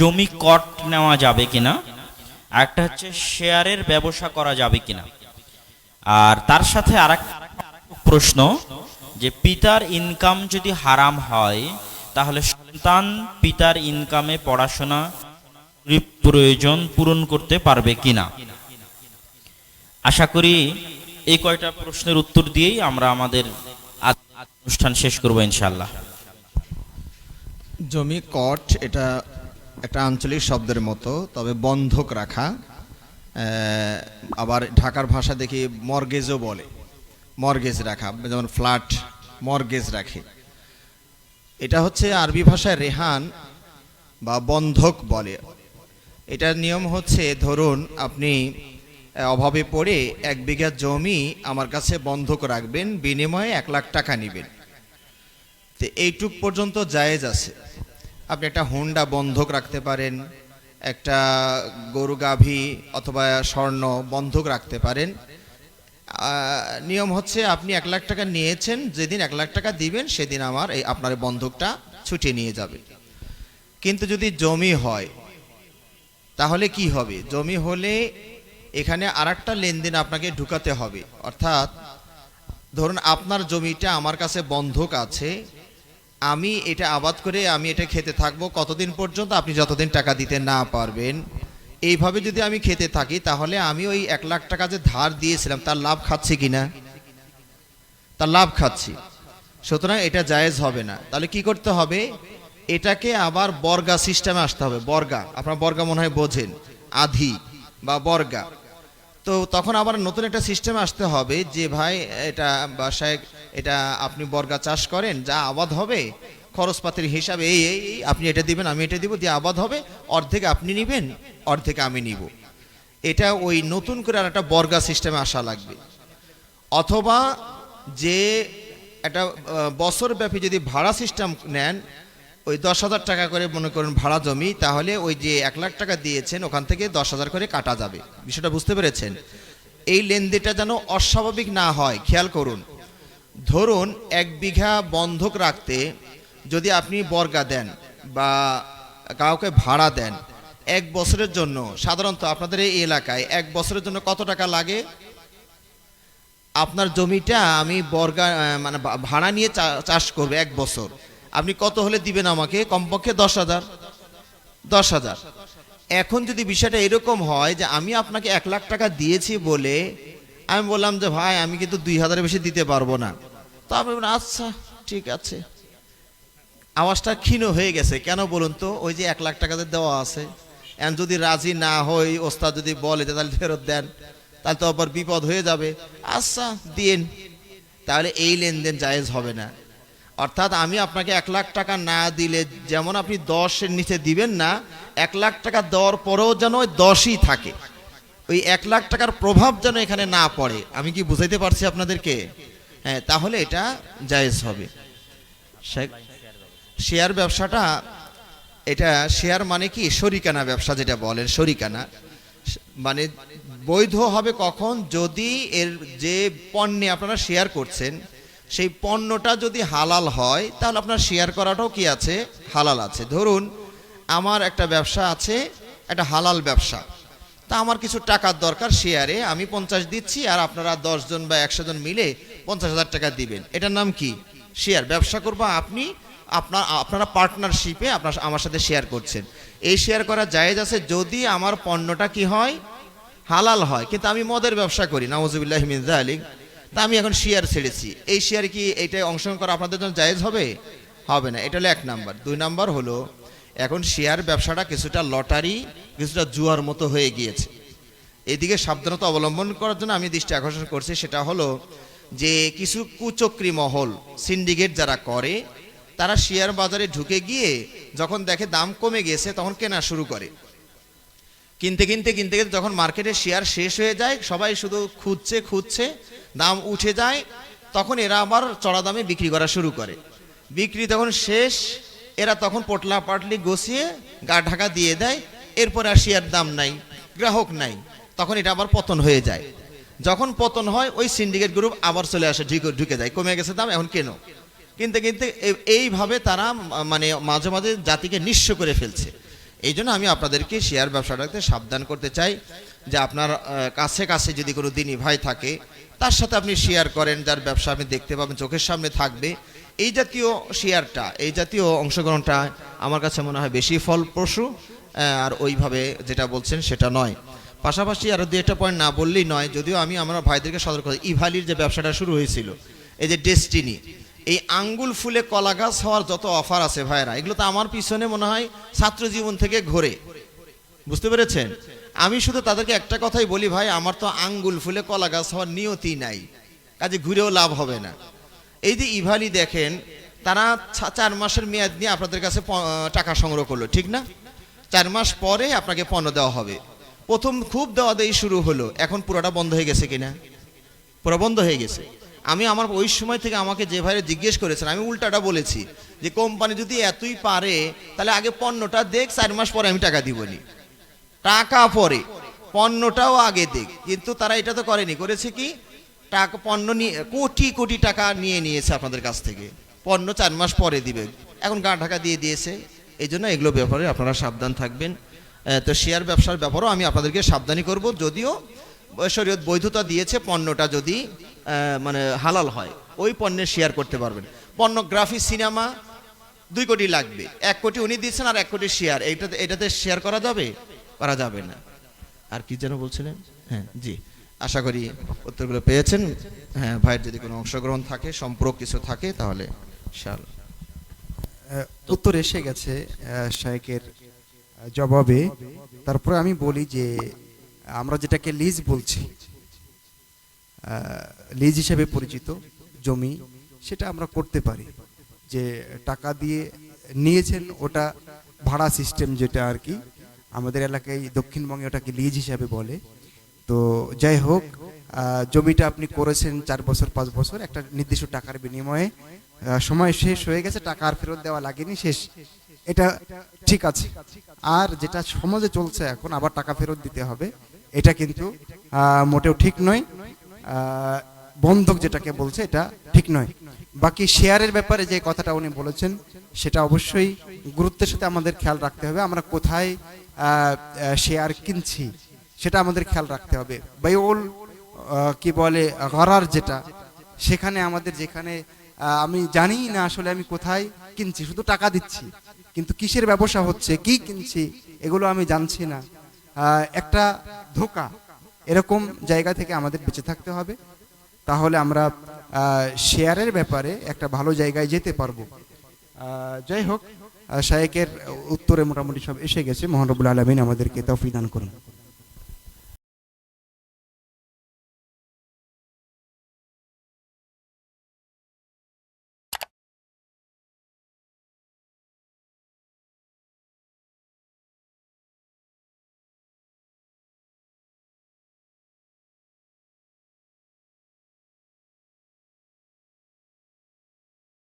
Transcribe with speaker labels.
Speaker 1: জমি কট নেওয়া যাবে কিনা, একটা হচ্ছে শেয়ারের ব্যবসা করা যাবে কিনা। আর তার সাথে আর প্রশ্ন, যে পিতার ইনকাম যদি হারাম হয়, তাহলে সন্তান পিতার ইনকামে পড়াশোনা, প্রয়োজন পূরণ করতে পারবে কিনা? আশা করি এই কয়টা প্রশ্নের উত্তর দিয়েই আমরা আমাদের অনুষ্ঠান শেষ করব ইনশাল্লাহ
Speaker 2: জমি কট, এটা একটা আঞ্চলিক শব্দের মতো, তবে বন্ধক রাখা। আবার ঢাকার ভাষা দেখি মর্গেজও বলে। মর্গেজ রাখা, যেমন ফ্ল্যাট, মর্গেজ রাখে। এটা হচ্ছে আরবি ভাষায় রেহান বা বন্ধক বলে। এটার নিয়ম হচ্ছে, ধরুন আপনি অভাবে পড়ে এক বিঘা জমি আমার কাছে বন্ধক রাখবেন, বিনিময়ে এক লাখ টাকা নেবেন। তো এইটুক পর্যন্ত জায়েজ আছে। আপনি একটা হোন্ডা বন্ধক রাখতে পারেন, একটা গরু গাভী অথবা স্বর্ণ বন্ধক রাখতে পারেন। নিয়ম হচ্ছে আপনি এক লাখ টাকা নিয়েছেন, যেদিন এক লাখ টাকা দিবেন, সেদিন আমার এই আপনার বন্ধকটা ছুটিয়ে নিয়ে যাবে। কিন্তু যদি জমি হয়, তাহলে কি হবে? জমি হলে এখানে আরেকটা লেনদেন আপনাকে ঢুকাতে হবে। অর্থাৎ, ধরুন আপনার জমিটা আমার কাছে বন্ধক আছে আমি এটা আবাদ করে আমি এটা খেতে থাকব। কতদিন পর্যন্ত আপনি যতদিন টাকা দিতে না পারবেন, এইভাবে যদি আমি খেতে থাকি, তাহলে আমি ওই এক লাখ টাকা যে ধার দিয়েছিলাম, তার লাভ খাচ্ছি কিনা তার লাভ খাচ্ছি। সুতরাং এটা জায়েজ হবে না। তাহলে কি করতে হবে? এটাকে আবার বর্গা সিস্টেমে আসতে হবে। বর্গা, আপনার বর্গা মনে হয় বোঝেন। আধি বা বর্গা। তো তখন আবার নতুন একটা সিস্টেমে আসতে হবে যে, ভাই, এটা বাসায়, এটা আপনি বর্গা চাষ করেন, যা আবাদ হবে, খরচপাতির হিসাবে এই এই আপনি এটা দিবেন, আমি এটা দিব, দিয়ে আবাদ হবে, অর্ধেক আপনি নিবেন, অর্ধেক আমি নিব। এটা ওই নতুন করে আর একটা বর্গা সিস্টেমে আসা লাগবে। অথবা যে একটা বছরব্যাপী যদি ভাড়া সিস্টেম নেন ওই দশ হাজার টাকা করে মনে করেন ভাড়া জমি, তাহলে ওই যে এক লাখ টাকা দিয়েছেন, ওখান থেকে দশ হাজার করে কাটা যাবে। বিষয়টা বুঝতে পেরেছেন? এই লেনদেনটা যেন অস্বাভাবিক না হয়, খেয়াল করুন। ধরুন এক বিঘা বন্ধক রাখতে যদি আপনি বর্গা দেন বা কাউকে ভাড়া দেন, এক বছরের জন্য, সাধারণত আপনাদের এই এলাকায় এক বছরের জন্য কত টাকা লাগে? আপনার জমিটা আমি বর্গা মানে ভাড়া নিয়ে চাষ করবে এক বছর। আপনি কত হলে দিবেন আমাকে? কমপক্ষে দশ হাজার। দশ হাজার। এখন যদি বিষয়টা এরকম হয় যে আমি আপনাকে এক লাখ টাকা দিয়েছি বলে আমি বললাম যে, ভাই, আমি কিন্তু দুই হাজারের বেশি দিতে পারব না। তো আপনি আচ্ছা ঠিক আছে। আওয়াজটা ক্ষীণ হয়ে গেছে। কেন বলুন তো? ওই যে এক লাখ টাকাতে দেওয়া আছে। এখন যদি রাজি না হই, ওস্তাদ যদি বলে যে, তাহলে ফেরত দেন। তাহলে তো আবার বিপদ হয়ে যাবে। আচ্ছা দিন। তাহলে এই লেনদেন জায়েজ হবে না। অর্থাৎ আমি আপনাকে এক লাখ টাকা না দিলে যেমন আপনি দশের নিচে দিবেন না, এক লাখ টাকা দেওয়ার পরেও যেন ওই দশই থাকে। ওই এক লাখ টাকার প্রভাব যেন এখানে না পড়ে। আমি কি বুঝাইতে পারছি আপনাদেরকে? হ্যাঁ তাহলে এটা জায়েজ হবে। শেয়ার ব্যবসাটা, এটা শেয়ার মানে কি? শরিকানা ব্যবসা যেটা বলেন, শরিকানা। মানে বৈধ হবে কখন? যদি এর যে পণ্যে আপনারা শেয়ার করছেন সেই পণ্যটা যদি হালাল হয়, তাহলে আপনার শেয়ার করাটাও কি আছে? হালাল আছে। ধরুন, আমার একটা ব্যবসা আছে, একটা হালাল ব্যবসা। তা আমার কিছু টাকার দরকার শেয়ারে আমি পঞ্চাশ দিচ্ছি আর আপনারা দশজন বা একশো জন মিলে পঞ্চাশ হাজার টাকা দিবেন। এটার নাম কি? শেয়ার ব্যবসা করব আপনি, আপনার, আপনারা পার্টনারশিপে আপনার, আমার সাথে শেয়ার করছেন। এই শেয়ার করা জায়েজ আছে যদি আমার পণ্যটা কি হয়? হালাল হয়। কিন্তু আমি মদের ব্যবসা করি নওয়াজুবিল্লাহ মির্জা আলী তা আমি এখন শেয়ার ছেড়েছি। এই শেয়ার কি এইটাই অংশগ্রহণ করা আপনাদের জন্য জায়েজ হবে? হবে না, এটা হলো এক নাম্বার। দুই নাম্বার হলো, এখন শেয়ার ব্যবসাটা কিছুটা লটারি, কিছুটা জুয়ার মতো হয়ে গিয়েছে। এদিকে সাবধানতা অবলম্বন করার জন্য আমি দৃষ্টি আকর্ষণ করছি, সেটা হলো যে কিছু কুচক্রী মহল সিন্ডিকেট যারা করে, তারা শেয়ার বাজারে ঢুকে গিয়ে যখন দেখে দাম কমে গেছে, তখন কেনা শুরু করে। কিনতে কিনতে কিনতে কিনতে যখন মার্কেটে শেয়ার শেষ হয়ে যায়, সবাই শুধু খুঁজছে খুঁজছে, দাম উঠে যায়, তখন এরা আবার চড়া দামে বিক্রি করা শুরু করে। বিক্রি তখন শেষ, এরা তখন পটলা পাটলি গছিয়ে গা ঢাকা দিয়ে দেয়, এরপর আর শেয়ার দাম নাই, গ্রাহক নাই, তখন এটা আবার পতন হয়ে যায়। যখন পতন হয়, ওই সিন্ডিকেট গ্রুপ আবার চলে আসে, ঢুকে যায়, কমে গেছে দাম, এখন কেন? কিনতে কিনতে এইভাবে তারা মানে মাঝে মাঝে জাতিকে নিঃস্ব করে ফেলছে। এই জন্য আমি আপনাদেরকে শেয়ার ব্যবসাটাতে সাবধান করতে চাই যে আপনার কাছে কাছে যদি কোনো দিনই ভাই থাকে, তার সাথে আপনি শেয়ার করেন, যার ব্যবসা আপনি দেখতে পাবেন, চোখের সামনে থাকবে। এই জাতীয় শেয়ারটা, এই জাতীয় অংশগ্রহণটা আমার কাছে মনে হয় বেশি ফলপ্রসূ আর ওইভাবে যেটা বলছেন সেটা নয়। পাশাপাশি আরও দু একটা পয়েন্ট না বললেই নয়, যদিও আমি আমার ভাইদেরকে সতর্ক ইভালির যে ব্যবসাটা শুরু হয়েছিল, এই যে ডেস্টিনি এই আঙ্গুল ফুলে কলা গাছ হওয়ার যত অফার আছে ভাইরা এগুলো তো আমার পিছনে মনে হয় ছাত্র জীবন থেকে ঘোরে। বুঝতে পেরেছেন? আমি শুধু তাদেরকে একটা কথাই বলি ভাই, আমার তো আঙ্গুল ফুলে কলা গাছ হওয়ার নিয়তি নাই, কাজে ঘুরেও লাভ হবে না। এই যে ইভালি দেখেন, তারা চার মাসের মেয়াদ নিয়ে আপনাদের কাছে টাকা সংগ্রহ করল, ঠিক না? চার মাস পরে আপনাকে পণ্য দেওয়া হবে। প্রথম খুব দেওয়া দেই শুরু হলো, এখন পুরোটা বন্ধ হয়ে গেছে কিনা? পুরো বন্ধ হয়ে গেছে। আমি আমার ওই সময় থেকে আমাকে যে ভাইরে জিজ্ঞেস করেছেন, আমি উল্টাটা বলেছি যে কোম্পানি যদি এতই পারে, তাহলে আগে পণ্যটা দেখ, চার মাস পরে আমি টাকা দিবনি। টাকা পরে, পণ্যটাও আগে দেখ। কিন্তু তারা এটা তো করেনি, করেছে কি? টাকা, পণ্য নিয়ে, কোটি কোটি টাকা নিয়ে নিয়েছে আপনাদের কাছ থেকে। পণ্য চার মাস পরে দিবে। এখন গা ঢাকা দিয়ে দিয়েছে। এই জন্য এগুলো ব্যাপারে আপনারা সাবধান থাকবেন। তো শেয়ার ব্যবসার ব্যাপারেও আমি আপনাদেরকে সাবধানী করব। যদিও শরীয়ত বৈধতা দিয়েছে পণ্যটা যদি মানে হালাল হয়, ওই পণ্যের শেয়ার করতে পারবেন। পণ্যগ্রাফি সিনেমা, দুই কোটি লাগবে। এক কোটি উনি দিয়েছেন আর এক কোটি শেয়ার এইটাতে এটাতে শেয়ার করা যাবে? করা যাবে না। আর কি যেন বলছিলেন? হ্যাঁ জি। আশা করি উত্তরগুলো পেয়েছেন। হ্যাঁ ভাইয়ের যদি কোনো অংশগ্রহণ থাকে, সম্পর্ক কিছু থাকে, তাহলে
Speaker 3: শাল উত্তর এসে গেছে শায়েকের জবাবে। তারপরে আমি বলি যে আমরা যেটাকে লিজ বলছি লিজ হিসেবে পরিচিত জমি, সেটা আমরা করতে পারি। যে টাকা দিয়ে নিয়েছেন ওটা ভাড়া সিস্টেম যেটা আর কি, আমাদের এলাকায় দক্ষিণবঙ্গে ওটাকে লিজ হিসাবে বলে। তো যাই হোক জমিটা আপনি করেছেন চার বছর, পাঁচ বছর, একটা নির্দিষ্ট টাকার বিনিময়ে সময় শেষ হয়ে গেছে, টাকা আর ফেরত দেওয়া লাগেনি, শেষ। এটা ঠিক আছে। আর যেটা সমাজে চলছে এখন, আবার টাকা ফেরত দিতে হবে। এটা কিন্তু মোটেও ঠিক নয়। বন্ধক যেটাকে বলছে এটা ঠিক নয়। বাকি শেয়ারের ব্যাপারে যে কথাটা উনি বলেছেন সেটা অবশ্যই গুরুত্বের সাথে আমাদের খেয়াল রাখতে হবে। আমরা কোথায় শেয়ার কিনছি সেটা আমাদের খেয়াল রাখতে হবে। আহ, কি বলে গরার যেটা সেখানে আমাদের যেখানে আমি জানি না আসলে আমি কোথায় কিনছি শুধু টাকা দিচ্ছি। কিন্তু কিসের ব্যবসা হচ্ছে কি কিনছি এগুলো আমি জানছি না। একটা ধোকা এরকম জায়গা থেকে আমাদের বেঁচে থাকতে হবে। তাহলে আমরা শেয়ারের ব্যাপারে একটা ভালো জায়গায় যেতে পারব। যাই হোক শায়েকের উত্তরে মোটামুটি সব এসে গেছে। মোহানবুল আলমিন আমাদেরকে তফিদান করুন।